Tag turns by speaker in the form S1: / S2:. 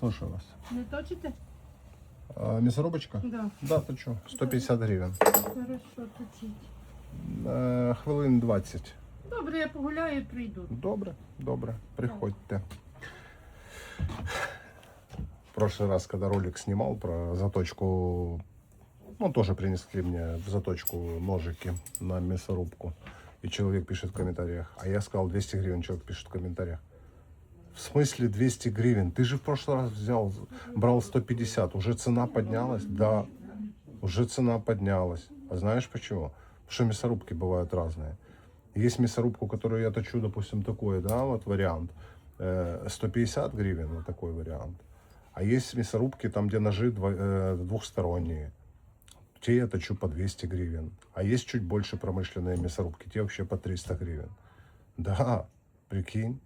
S1: Слушаю вас.
S2: Не точите?
S1: А, мясорубочка?
S2: Да.
S1: Да, точу. 150 гривень.
S2: Хорошо, точіть.
S1: Е, хвилин 20.
S2: Добре, я погуляю і прийду.
S1: Добре, добре. Приходьте. В прошлый раз, когда ролик снимал про заточку, ну, тоже принесли мне в заточку ножики на мясорубку. И человек пишет в комментариях. А я сказал 200 гривен, человек пишет в комментариях. В смысле 200 гривен? Ты же в прошлый раз взял, брал 150. Уже цена поднялась? Да, уже цена поднялась. А знаешь почему? Потому что мясорубки бывают разные. Есть мясорубку, которую я точу, допустим, такой, да, вот вариант. э, 150 гривен, вот такой вариант. А есть мясорубки, там, где ножи э, двухсторонние. Те я точу по 200 гривен. А есть чуть больше промышленные мясорубки, те вообще по 300 гривен. Да, прикинь.